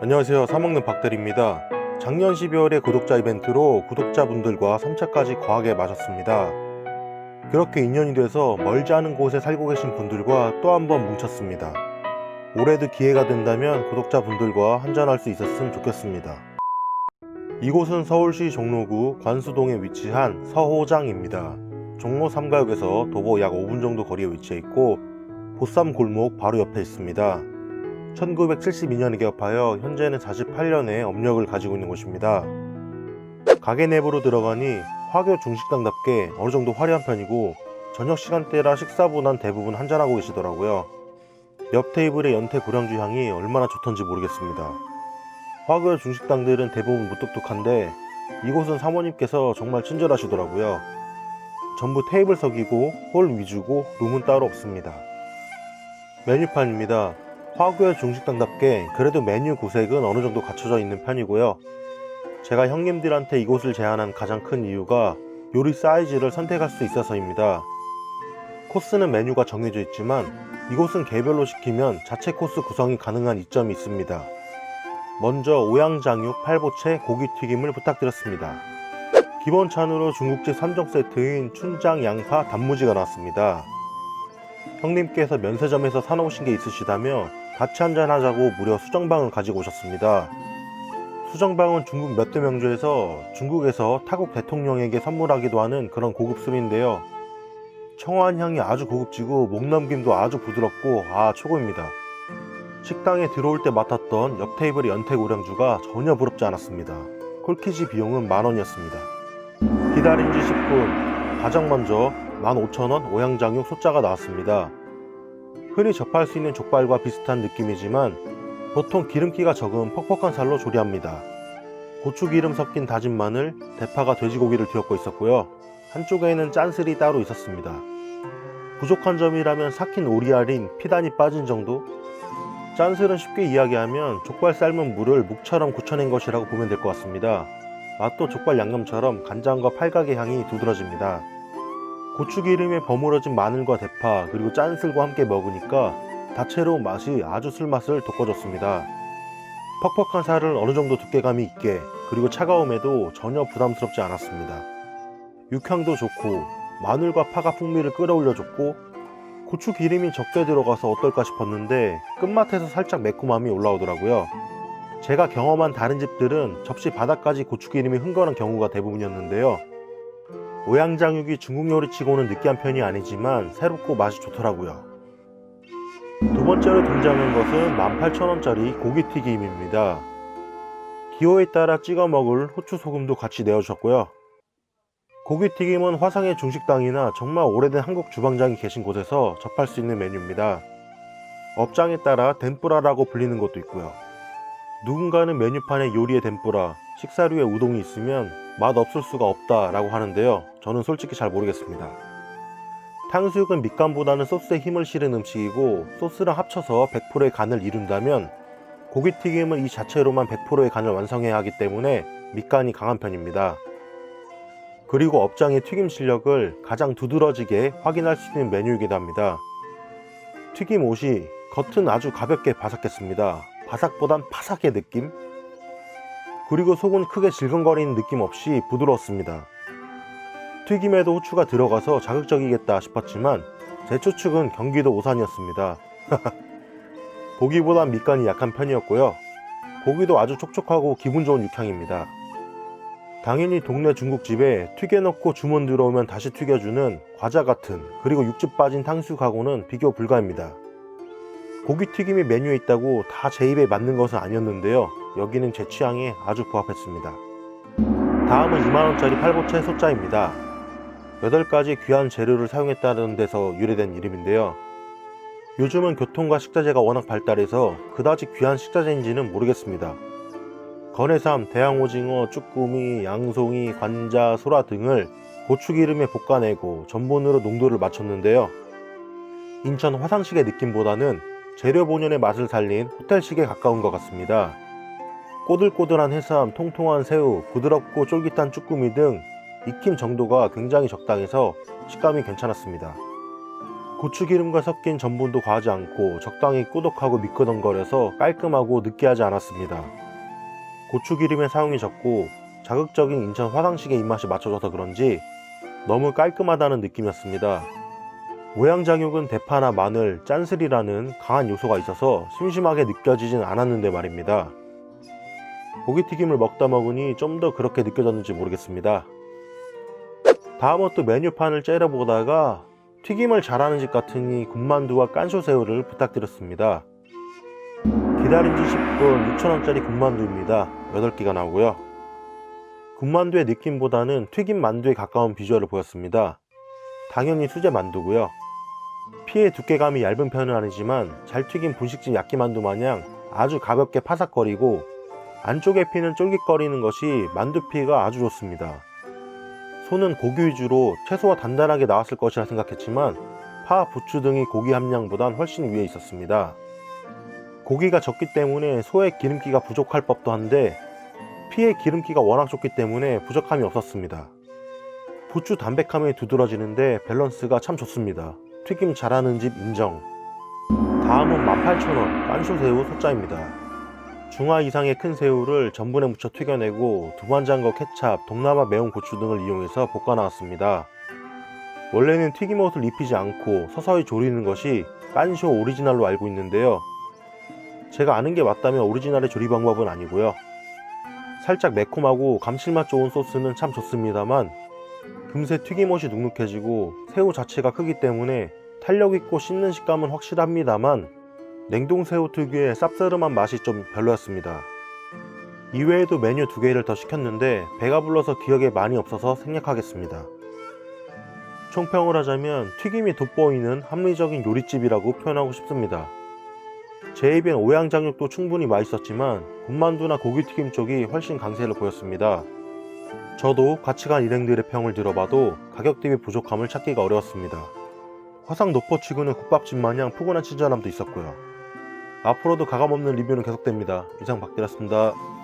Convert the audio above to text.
안녕하세요. 사먹는 박대리입니다. 작년 12월에 구독자 이벤트로 구독자분들과 3차까지 거하게 마셨습니다. 그렇게 인연이 돼서 멀지 않은 곳에 살고 계신 분들과 또 한 번 뭉쳤습니다. 올해도 기회가 된다면 구독자분들과 한잔할 수 있었으면 좋겠습니다. 이곳은 서울시 종로구 관수동에 위치한 서호장입니다. 종로 3가역에서 도보 약 5분 정도 거리에 위치해 있고 보쌈 골목 바로 옆에 있습니다. 1972년에 개업하여 현재는 48년의 업력을 가지고 있는 곳입니다. 가게 내부로 들어가니 화교 중식당답게 어느 정도 화려한 편이고 저녁 시간대라 식사보단 대부분 한잔하고 계시더라고요. 옆 테이블의 연태 고량주 향이 얼마나 좋던지 모르겠습니다. 화교 중식당들은 대부분 무뚝뚝한데 이곳은 사모님께서 정말 친절하시더라고요. 전부 테이블석이고 홀 위주고 룸은 따로 없습니다. 메뉴판입니다. 화구의 중식당답게 그래도 메뉴 구색은 어느 정도 갖춰져 있는 편이고요. 제가 형님들한테 이곳을 제안한 가장 큰 이유가 요리 사이즈를 선택할 수 있어서입니다. 코스는 메뉴가 정해져 있지만 이곳은 개별로 시키면 자체 코스 구성이 가능한 이점이 있습니다. 먼저 오양장육 팔보채 고기튀김을 부탁드렸습니다. 기본 찬으로 중국집 3종 세트인 춘장 양파 단무지가 나왔습니다. 형님께서 면세점에서 사놓으신 게 있으시다며 같이 한잔 하자고 무려 수정방을 가지고 오셨습니다. 수정방은 중국 몇 대 명주에서 중국에서 타국 대통령에게 선물하기도 하는 그런 고급 술인데요. 청아한 향이 아주 고급지고 목넘김도 아주 부드럽고 아 최고입니다. 식당에 들어올 때 맡았던 옆 테이블의 연태고량주가 전혀 부럽지 않았습니다. 콜키지 비용은 만 원이었습니다. 기다린 지 10분 가장 먼저 15,000원 오양장육 소자가 나왔습니다. 흔히 접할 수 있는 족발과 비슷한 느낌이지만 보통 기름기가 적은 퍽퍽한 살로 조리합니다. 고추기름 섞인 다진 마늘, 대파가 돼지고기를 뒤엎고 있었고요. 한쪽에는 짠슬이 따로 있었습니다. 부족한 점이라면 삭힌 오리알인 피단이 빠진 정도? 짠슬은 쉽게 이야기하면 족발 삶은 물을 묵처럼 굳혀낸 것이라고 보면 될 것 같습니다. 맛도 족발 양념처럼 간장과 팔각의 향이 두드러집니다. 고추기름에 버무려진 마늘과 대파 그리고 짠슬과 함께 먹으니까 다채로운 맛이 아주 술맛을 돋궈줬습니다. 퍽퍽한 살을 어느 정도 두께감이 있게 그리고 차가움에도 전혀 부담스럽지 않았습니다. 육향도 좋고 마늘과 파가 풍미를 끌어올려줬고 고추 기름이 적게 들어가서 어떨까 싶었는데 끝맛에서 살짝 매콤함이 올라오더라고요. 제가 경험한 다른 집들은 접시 바닥까지 고추 기름이 흥건한 경우가 대부분이었는데요. 오양장육이 중국 요리치고는 느끼한 편이 아니지만 새롭고 맛이 좋더라고요. 두 번째로 등장한 것은 18,000원짜리 고기튀김입니다. 기호에 따라 찍어 먹을 후추 소금도 같이 내어주셨고요. 고기튀김은 화상의 중식당이나 정말 오래된 한국 주방장이 계신 곳에서 접할 수 있는 메뉴입니다. 업장에 따라 덴뿌라라고 불리는 것도 있고요. 누군가는 메뉴판에 요리의 덴뿌라, 식사류에 우동이 있으면 맛 없을 수가 없다라고 하는데요. 저는 솔직히 잘 모르겠습니다. 탕수육은 밑간보다는 소스에 힘을 실은 음식이고 소스랑 합쳐서 100%의 간을 이룬다면 고기튀김은 이 자체로만 100%의 간을 완성해야 하기 때문에 밑간이 강한 편입니다. 그리고 업장의 튀김 실력을 가장 두드러지게 확인할 수 있는 메뉴이기도 합니다. 튀김 옷이 겉은 아주 가볍게 바삭했습니다. 바삭보단 파삭의 느낌? 그리고 속은 크게 질끈거리는 느낌 없이 부드러웠습니다. 튀김에도 후추가 들어가서 자극적이겠다 싶었지만 제 추측은 경기도 오산이었습니다. 고기보단 밑간이 약한 편이었고요. 고기도 아주 촉촉하고 기분 좋은 육향입니다. 당연히 동네 중국집에 튀겨놓고 주문 들어오면 다시 튀겨주는 과자 같은 그리고 육즙 빠진 탕수육하고는 비교 불가입니다. 고기 튀김이 메뉴에 있다고 다 제 입에 맞는 것은 아니었는데요. 여기는 제 취향에 아주 부합했습니다. 다음은 2만원짜리 팔보채 소자입니다. 8가지 귀한 재료를 사용했다는 데서 유래된 이름인데요. 요즘은 교통과 식자재가 워낙 발달해서 그다지 귀한 식자재인지는 모르겠습니다. 건해삼, 대왕오징어, 쭈꾸미, 양송이, 관자, 소라 등을 고추기름에 볶아내고 전분으로 농도를 맞췄는데요. 인천 화상식의 느낌보다는 재료 본연의 맛을 살린 호텔식에 가까운 것 같습니다. 꼬들꼬들한 해삼, 통통한 새우, 부드럽고 쫄깃한 쭈꾸미 등 익힘 정도가 굉장히 적당해서 식감이 괜찮았습니다. 고추기름과 섞인 전분도 과하지 않고 적당히 꾸덕하고 미끄덩거려서 깔끔하고 느끼하지 않았습니다. 고추기름의 사용이 적고 자극적인 인천 화상식의 입맛이 맞춰져서 그런지 너무 깔끔하다는 느낌이었습니다. 오양장육은 대파나 마늘, 짠슬이라는 강한 요소가 있어서 심심하게 느껴지진 않았는데 말입니다. 고기튀김을 먹다 먹으니 좀 더 그렇게 느껴졌는지 모르겠습니다. 다음은 또 메뉴판을 째려보다가 튀김을 잘하는 집 같으니 군만두와 깐쇼새우를 부탁드렸습니다. 기다린 지 10분 6,000원짜리 군만두입니다. 8개가 나오고요. 군만두의 느낌보다는 튀김 만두에 가까운 비주얼을 보였습니다. 당연히 수제 만두고요. 피의 두께감이 얇은 편은 아니지만 잘 튀긴 분식집 야끼만두 마냥 아주 가볍게 파삭거리고 안쪽의 피는 쫄깃거리는 것이 만두피가 아주 좋습니다. 소는 고기 위주로 채소가 단단하게 나왔을 것이라 생각했지만 파, 부추 등이 고기 함량보단 훨씬 위에 있었습니다. 고기가 적기 때문에 소의 기름기가 부족할 법도 한데 피의 기름기가 워낙 좋기 때문에 부족함이 없었습니다. 부추 담백함이 두드러지는데 밸런스가 참 좋습니다. 튀김 잘하는 집 인정. 다음은 18,000원 깐쇼새우 소짜입니다. 중화 이상의 큰 새우를 전분에 묻혀 튀겨내고 두반장과 케찹, 동남아 매운 고추 등을 이용해서 볶아 나왔습니다. 원래는 튀김옷을 입히지 않고 서서히 조리는 것이 깐쇼 오리지널로 알고 있는데요. 제가 아는 게 맞다면 오리지널의 조리 방법은 아니고요. 살짝 매콤하고 감칠맛 좋은 소스는 참 좋습니다만 금세 튀김옷이 눅눅해지고 새우 자체가 크기 때문에 탄력 있고 씹는 식감은 확실합니다만 냉동 새우 특유의 쌉싸름한 맛이 좀 별로였습니다. 이외에도 메뉴 두 개를 더 시켰는데 배가 불러서 기억에 많이 없어서 생략하겠습니다. 총평을 하자면 튀김이 돋보이는 합리적인 요리집이라고 표현하고 싶습니다. 제 입엔 오양장육도 충분히 맛있었지만 군만두나 고기튀김 쪽이 훨씬 강세를 보였습니다. 저도 같이 간 일행들의 평을 들어봐도 가격 대비 부족함을 찾기가 어려웠습니다. 화상 노포 치고는 국밥집 마냥 푸근한 친절함도 있었고요. 앞으로도 가감없는 리뷰는 계속됩니다. 이상 박대였습니다.